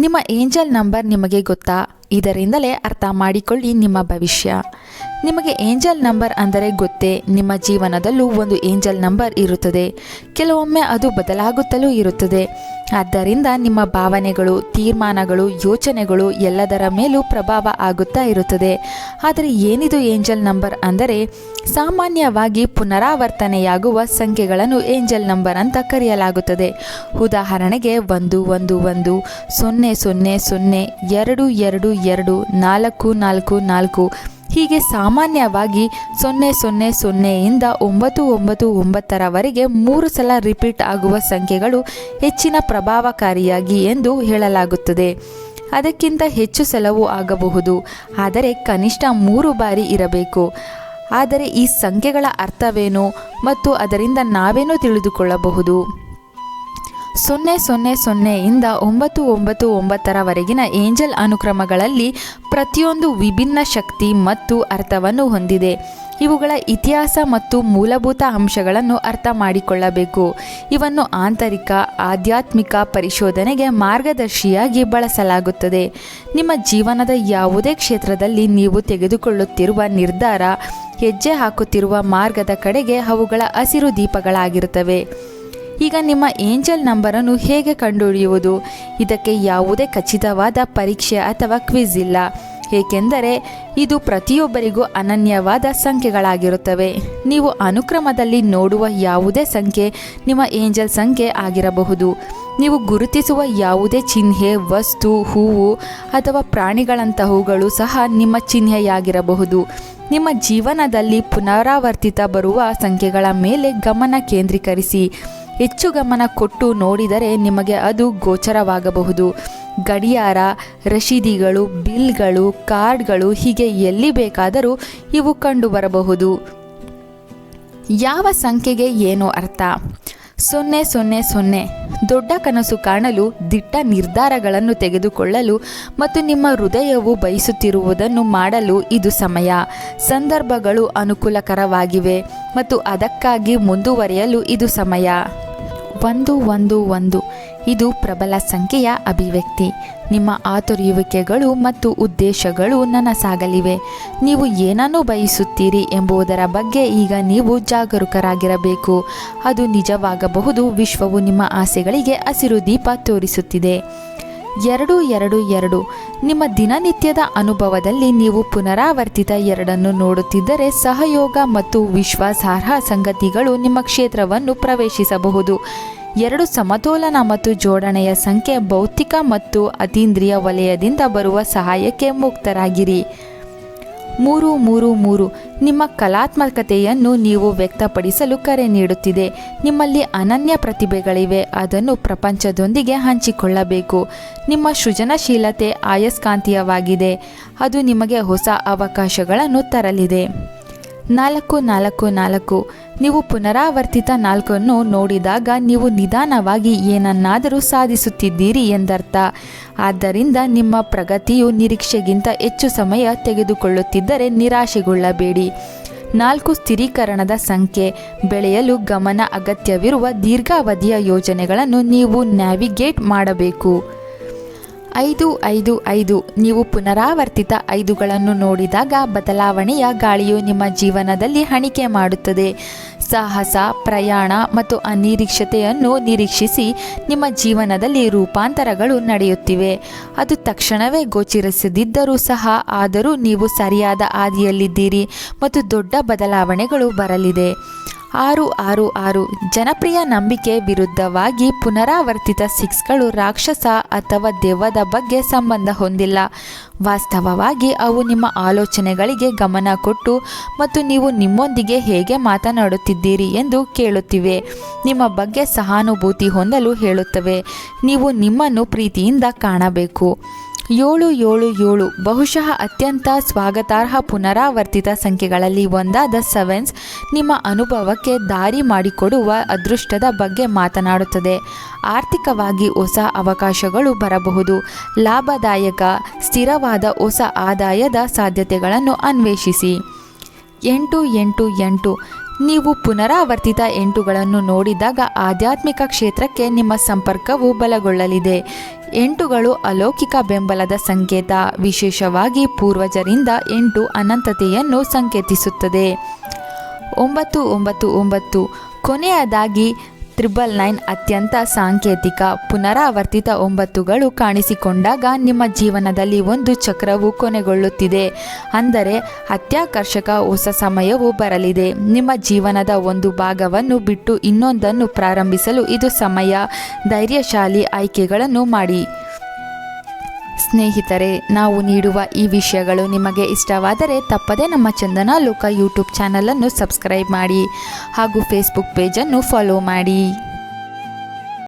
ನಿಮ್ಮ angel number ನಿಮಗೆ ಗೊತ್ತಾ? ಇದರಿಂದಲೇ ಅರ್ಥ ಮಾಡಿಕೊಳ್ಳಿ ನಿಮ್ಮ ಭವಿಷ್ಯ. ನಿಮಗೆ ಏಂಜಲ್ ನಂಬರ್ ಅಂದರೆ ಗೊತ್ತೇ? ನಿಮ್ಮ ಜೀವನದಲ್ಲೂ ಒಂದು ಏಂಜಲ್ ನಂಬರ್ ಇರುತ್ತದೆ. ಕೆಲವೊಮ್ಮೆ ಅದು ಬದಲಾಗುತ್ತಲೂ ಇರುತ್ತದೆ. ಆದ್ದರಿಂದ ನಿಮ್ಮ ಭಾವನೆಗಳು, ತೀರ್ಮಾನಗಳು, ಯೋಚನೆಗಳು ಎಲ್ಲದರ ಮೇಲೂ ಪ್ರಭಾವ ಆಗುತ್ತಾ ಇರುತ್ತದೆ. ಆದರೆ ಏನಿದು ಏಂಜಲ್ ನಂಬರ್ ಅಂದರೆ? ಸಾಮಾನ್ಯವಾಗಿ ಪುನರಾವರ್ತನೆಯಾಗುವ ಸಂಖ್ಯೆಗಳನ್ನು ಏಂಜಲ್ ನಂಬರ್ ಅಂತ ಕರೆಯಲಾಗುತ್ತದೆ. ಉದಾಹರಣೆಗೆ ಒಂದು ಒಂದು ಒಂದು, ಸೊನ್ನೆ ಸೊನ್ನೆ ಸೊನ್ನೆ, ಎರಡು ಎರಡು ಎರಡು, ನಾಲ್ಕು ನಾಲ್ಕು ನಾಲ್ಕು ಹೀಗೆ ಸಾಮಾನ್ಯವಾಗಿ ಸೊನ್ನೆ ಸೊನ್ನೆ ಸೊನ್ನೆಯಿಂದ ಒಂಬತ್ತು ಒಂಬತ್ತು ಒಂಬತ್ತರವರೆಗೆ ಮೂರು ಸಲ ರಿಪೀಟ್ ಆಗುವ ಸಂಖ್ಯೆಗಳು ಹೆಚ್ಚಿನ ಪ್ರಭಾವಕಾರಿಯಾಗಿ ಎಂದು ಹೇಳಲಾಗುತ್ತದೆ. ಅದಕ್ಕಿಂತ ಹೆಚ್ಚು ಸಲವೂ ಆಗಬಹುದು. ಆದರೆ ಕನಿಷ್ಠ ಮೂರು ಬಾರಿ ಇರಬೇಕು. ಆದರೆ ಈ ಸಂಖ್ಯೆಗಳ ಅರ್ಥವೇನು ಮತ್ತು ಅದರಿಂದ ನಾವೇನು ತಿಳಿದುಕೊಳ್ಳಬಹುದು? ಸೊನ್ನೆ ಸೊನ್ನೆ ಸೊನ್ನೆಯಿಂದ ಒಂಬತ್ತು ಒಂಬತ್ತು ಒಂಬತ್ತರವರೆಗಿನ ಏಂಜಲ್ ಅನುಕ್ರಮಗಳಲ್ಲಿ ಪ್ರತಿಯೊಂದು ವಿಭಿನ್ನ ಶಕ್ತಿ ಮತ್ತು ಅರ್ಥವನ್ನು ಹೊಂದಿದೆ. ಇವುಗಳ ಇತಿಹಾಸ ಮತ್ತು ಮೂಲಭೂತ ಅಂಶಗಳನ್ನು ಅರ್ಥ ಮಾಡಿಕೊಳ್ಳಬೇಕು. ಇವನ್ನು ಆಂತರಿಕ, ಆಧ್ಯಾತ್ಮಿಕ ಪರಿಶೋಧನೆಗೆ ಮಾರ್ಗದರ್ಶಿಯಾಗಿ ಬಳಸಲಾಗುತ್ತದೆ. ನಿಮ್ಮ ಜೀವನದ ಯಾವುದೇ ಕ್ಷೇತ್ರದಲ್ಲಿ ನೀವು ತೆಗೆದುಕೊಳ್ಳುತ್ತಿರುವ ನಿರ್ಧಾರ, ಹೆಜ್ಜೆ ಹಾಕುತ್ತಿರುವ ಮಾರ್ಗದ ಕಡೆಗೆ ಅವುಗಳ ಹಸಿರು ದೀಪಗಳಾಗಿರುತ್ತವೆ. ಈಗ ನಿಮ್ಮ ಏಂಜಲ್ ನಂಬರನ್ನು ಹೇಗೆ ಕಂಡುಹಿಡಿಯುವುದು? ಇದಕ್ಕೆ ಯಾವುದೇ ಖಚಿತವಾದ ಪರೀಕ್ಷೆ ಅಥವಾ ಕ್ವಿಜ್ ಇಲ್ಲ. ಏಕೆಂದರೆ ಇದು ಪ್ರತಿಯೊಬ್ಬರಿಗೂ ಅನನ್ಯವಾದ ಸಂಖ್ಯೆಗಳಾಗಿರುತ್ತವೆ. ನೀವು ಅನುಕ್ರಮದಲ್ಲಿ ನೋಡುವ ಯಾವುದೇ ಸಂಖ್ಯೆ ನಿಮ್ಮ ಏಂಜಲ್ ಸಂಖ್ಯೆ ಆಗಿರಬಹುದು. ನೀವು ಗುರುತಿಸುವ ಯಾವುದೇ ಚಿಹ್ನೆ, ವಸ್ತು, ಹೂವು ಅಥವಾ ಪ್ರಾಣಿಗಳಂತಹವುಗಳು ಸಹ ನಿಮ್ಮ ಚಿಹ್ನೆಯಾಗಿರಬಹುದು. ನಿಮ್ಮ ಜೀವನದಲ್ಲಿ ಪುನರಾವರ್ತಿತ ಬರುವ ಸಂಖ್ಯೆಗಳ ಮೇಲೆ ಗಮನ ಕೇಂದ್ರೀಕರಿಸಿ. ಹೆಚ್ಚು ಗಮನ ಕೊಟ್ಟು ನೋಡಿದರೆ ನಿಮಗೆ ಅದು ಗೋಚರವಾಗಬಹುದು. ಗಡಿಯಾರ, ರಶೀದಿಗಳು, ಬಿಲ್ಗಳು, ಕಾರ್ಡ್ಗಳು ಹೀಗೆ ಎಲ್ಲಿ ಬೇಕಾದರೂ ಇವು ಕಂಡುಬರಬಹುದು. ಯಾವ ಸಂಖ್ಯೆಗೆ ಏನು ಅರ್ಥ? ಸೊನ್ನೆ ಸೊನ್ನೆ ಸೊನ್ನೆ. ದೊಡ್ಡ ಕನಸು ಕಾಣಲು, ದಿಟ್ಟ ನಿರ್ಧಾರಗಳನ್ನು ತೆಗೆದುಕೊಳ್ಳಲು ಮತ್ತು ನಿಮ್ಮ ಹೃದಯವು ಬಯಸುತ್ತಿರುವುದನ್ನು ಮಾಡಲು ಇದು ಸಮಯ. ಸಂದರ್ಭಗಳು ಅನುಕೂಲಕರವಾಗಿವೆ ಮತ್ತು ಅದಕ್ಕಾಗಿ ಮುಂದುವರಿಯಲು ಇದು ಸಮಯ. ಒಂದು ಒಂದು ಒಂದು. ಇದು ಪ್ರಬಲ ಸಂಖ್ಯೆಯ ಅಭಿವ್ಯಕ್ತಿ. ನಿಮ್ಮ ಆತುರಿಯುವಿಕೆಗಳು ಮತ್ತು ಉದ್ದೇಶಗಳು ನನಸಾಗಲಿವೆ. ನೀವು ಏನನ್ನು ಬಯಸುತ್ತೀರಿ ಎಂಬುದರ ಬಗ್ಗೆ ಈಗ ನೀವು ಜಾಗರೂಕರಾಗಿರಬೇಕು. ಅದು ನಿಜವಾಗಬಹುದು, ವಿಶ್ವವು ನಿಮ್ಮ ಆಸೆಗಳಿಗೆ ಹಸಿರು ದೀಪ ತೋರಿಸುತ್ತಿದೆ. ಎರಡು ಎರಡು ಎರಡು. ನಿಮ್ಮ ದಿನನಿತ್ಯದ ಅನುಭವದಲ್ಲಿ ನೀವು ಪುನರಾವರ್ತಿತ ಎರಡನ್ನು ನೋಡುತ್ತಿದ್ದರೆ ಸಹಯೋಗ ಮತ್ತು ವಿಶ್ವಾಸಾರ್ಹ ಸಂಗತಿಗಳು ನಿಮ್ಮ ಕ್ಷೇತ್ರವನ್ನು ಪ್ರವೇಶಿಸಬಹುದು. ಎರಡು ಸಮತೋಲನ ಮತ್ತು ಜೋಡಣೆಯ ಸಂಖ್ಯೆ ಭೌತಿಕ ಮತ್ತು ಅತೀಂದ್ರಿಯ ವಲಯದಿಂದ ಬರುವ ಸಹಾಯಕ್ಕೆ ಮುಕ್ತರಾಗಿರಿ. ಮೂರು ಮೂರು ಮೂರು ನಿಮ್ಮ ಕಲಾತ್ಮಕತೆಯನ್ನು ನೀವು ವ್ಯಕ್ತಪಡಿಸಲು ಕರೆ ನೀಡುತ್ತಿದೆ. ನಿಮ್ಮಲ್ಲಿ ಅನನ್ಯ ಪ್ರತಿಭೆಗಳಿವೆ. ಅದನ್ನು ಪ್ರಪಂಚದೊಂದಿಗೆ ಹಂಚಿಕೊಳ್ಳಬೇಕು. ನಿಮ್ಮ ಸೃಜನಶೀಲತೆ ಆಯಸ್ಕಾಂತೀಯವಾಗಿದೆ. ಅದು ನಿಮಗೆ ಹೊಸ ಅವಕಾಶಗಳನ್ನು ತರಲಿದೆ. ನಾಲ್ಕು ನಾಲ್ಕು ನಾಲ್ಕು. ನೀವು ಪುನರಾವರ್ತಿತ ನಾಲ್ಕನ್ನು ನೋಡಿದಾಗ ನೀವು ನಿಧಾನವಾಗಿ ಏನನ್ನಾದರೂ ಸಾಧಿಸುತ್ತಿದ್ದೀರಿ ಎಂದರ್ಥ. ಆದ್ದರಿಂದ ನಿಮ್ಮ ಪ್ರಗತಿಯು ನಿರೀಕ್ಷೆಗಿಂತ ಹೆಚ್ಚು ಸಮಯ ತೆಗೆದುಕೊಳ್ಳುತ್ತಿದ್ದರೆ ನಿರಾಶೆಗೊಳ್ಳಬೇಡಿ. ನಾಲ್ಕು ಸ್ಥಿರೀಕರಣದ ಸಂಖ್ಯೆ. ಬೆಳೆಯಲು ಗಮನ ಅಗತ್ಯವಿರುವ ದೀರ್ಘಾವಧಿಯ ಯೋಜನೆಗಳನ್ನು ನೀವು ನ್ಯಾವಿಗೇಟ್ ಮಾಡಬೇಕು. ಐದು ಐದು ಐದು. ನೀವು ಪುನರಾವರ್ತಿತ ಐದುಗಳನ್ನು ನೋಡಿದಾಗ ಬದಲಾವಣೆಯ ಗಾಳಿಯು ನಿಮ್ಮ ಜೀವನದಲ್ಲಿ ಹಣಿಕೆ ಮಾಡುತ್ತದೆ. ಸಾಹಸ, ಪ್ರಯಾಣ ಮತ್ತು ಅನಿರೀಕ್ಷತೆಯನ್ನು ನಿರೀಕ್ಷಿಸಿ ನಿಮ್ಮ ಜೀವನದಲ್ಲಿ ರೂಪಾಂತರಗಳು ನಡೆಯುತ್ತಿವೆ. ಅದು ತಕ್ಷಣವೇ ಗೋಚರಿಸದಿದ್ದರೂ ಸಹ ಆದರೂ ನೀವು ಸರಿಯಾದ ಹಾದಿಯಲ್ಲಿದ್ದೀರಿ ಮತ್ತು ದೊಡ್ಡ ಬದಲಾವಣೆಗಳು ಬರಲಿದೆ. ಆರು ಆರು ಆರು ಜನಪ್ರಿಯ ನಂಬಿಕೆ ವಿರುದ್ಧವಾಗಿ ಪುನರಾವರ್ತಿತ ಸಿಕ್ಸ್ಗಳು ರಾಕ್ಷಸ ಅಥವಾ ದೆವ್ವದ ಬಗ್ಗೆ ಸಂಬಂಧ ಹೊಂದಿಲ್ಲ. ವಾಸ್ತವವಾಗಿ ಅವು ನಿಮ್ಮ ಆಲೋಚನೆಗಳಿಗೆ ಗಮನ ಕೊಟ್ಟು ಮತ್ತು ನೀವು ನಿಮ್ಮೊಂದಿಗೆ ಹೇಗೆ ಮಾತನಾಡುತ್ತಿದ್ದೀರಿ ಎಂದು ಕೇಳುತ್ತಿವೆ. ನಿಮ್ಮ ಬಗ್ಗೆ ಸಹಾನುಭೂತಿ ಹೊಂದಲು ಹೇಳುತ್ತವೆ. ನೀವು ನಿಮ್ಮನ್ನು ಪ್ರೀತಿಯಿಂದ ಕಾಣಬೇಕು. ಏಳು ಏಳು ಏಳು ಬಹುಶಃ ಅತ್ಯಂತ ಸ್ವಾಗತಾರ್ಹ ಪುನರಾವರ್ತಿತ ಸಂಖ್ಯೆಗಳಲ್ಲಿ ಒಂದಾದ ಸೆವೆನ್ಸ್ ನಿಮ್ಮ ಅನುಭವಕ್ಕೆ ದಾರಿ ಮಾಡಿಕೊಡುವ ಅದೃಷ್ಟದ ಬಗ್ಗೆ ಮಾತನಾಡುತ್ತದೆ. ಆರ್ಥಿಕವಾಗಿ ಹೊಸ ಅವಕಾಶಗಳು ಬರಬಹುದು. ಲಾಭದಾಯಕ, ಸ್ಥಿರವಾದ ಹೊಸ ಆದಾಯದ ಸಾಧ್ಯತೆಗಳನ್ನು ಅನ್ವೇಷಿಸಿ. ಎಂಟು ಎಂಟು ಎಂಟು ನೀವು ಪುನರಾವರ್ತಿತ ಎಂಟುಗಳನ್ನು ನೋಡಿದಾಗ ಆಧ್ಯಾತ್ಮಿಕ ಕ್ಷೇತ್ರಕ್ಕೆ ನಿಮ್ಮ ಸಂಪರ್ಕವು ಬಲಗೊಳ್ಳಲಿದೆ. ಎಂಟುಗಳು ಅಲೌಕಿಕ ಬೆಂಬಲದ ಸಂಕೇತ ವಿಶೇಷವಾಗಿ ಪೂರ್ವಜರಿಂದ ಎಂಟು ಅನಂತತೆಯನ್ನು ಸಂಕೇತಿಸುತ್ತದೆ. ಒಂಬತ್ತು ಒಂಬತ್ತು ಒಂಬತ್ತು ಕೊನೆಯದಾಗಿ ತ್ರಿಬಲ್ ನೈನ್ ಅತ್ಯಂತ ಸಾಂಕೇತಿಕ ಪುನರಾವರ್ತಿತ ಒಂಬತ್ತುಗಳು ಕಾಣಿಸಿಕೊಂಡಾಗ ನಿಮ್ಮ ಜೀವನದಲ್ಲಿ ಒಂದು ಚಕ್ರವು ಕೊನೆಗೊಳ್ಳುತ್ತಿದೆ. ಅಂದರೆ ಅತ್ಯಾಕರ್ಷಕ ಹೊಸ ಸಮಯವು ಬರಲಿದೆ. ನಿಮ್ಮ ಜೀವನದ ಒಂದು ಭಾಗವನ್ನು ಬಿಟ್ಟು ಇನ್ನೊಂದನ್ನು ಪ್ರಾರಂಭಿಸಲು ಇದು ಸಮಯ, ಧೈರ್ಯಶಾಲಿ ಆಯ್ಕೆಗಳನ್ನು ಮಾಡಿ. ಸ್ನೇಹಿತರೆ, ನಾವು ನೀಡುವ ಈ ವಿಷಯಗಳು ನಿಮಗೆ ಇಷ್ಟವಾದರೆ ತಪ್ಪದೇ ನಮ್ಮ ಚಂದನ ಲೋಕ ಯೂಟ್ಯೂಬ್ ಚಾನಲನ್ನು ಸಬ್ಸ್ಕ್ರೈಬ್ ಮಾಡಿ ಹಾಗೂ ಫೇಸ್ಬುಕ್ ಪೇಜನ್ನು ಫಾಲೋ ಮಾಡಿ.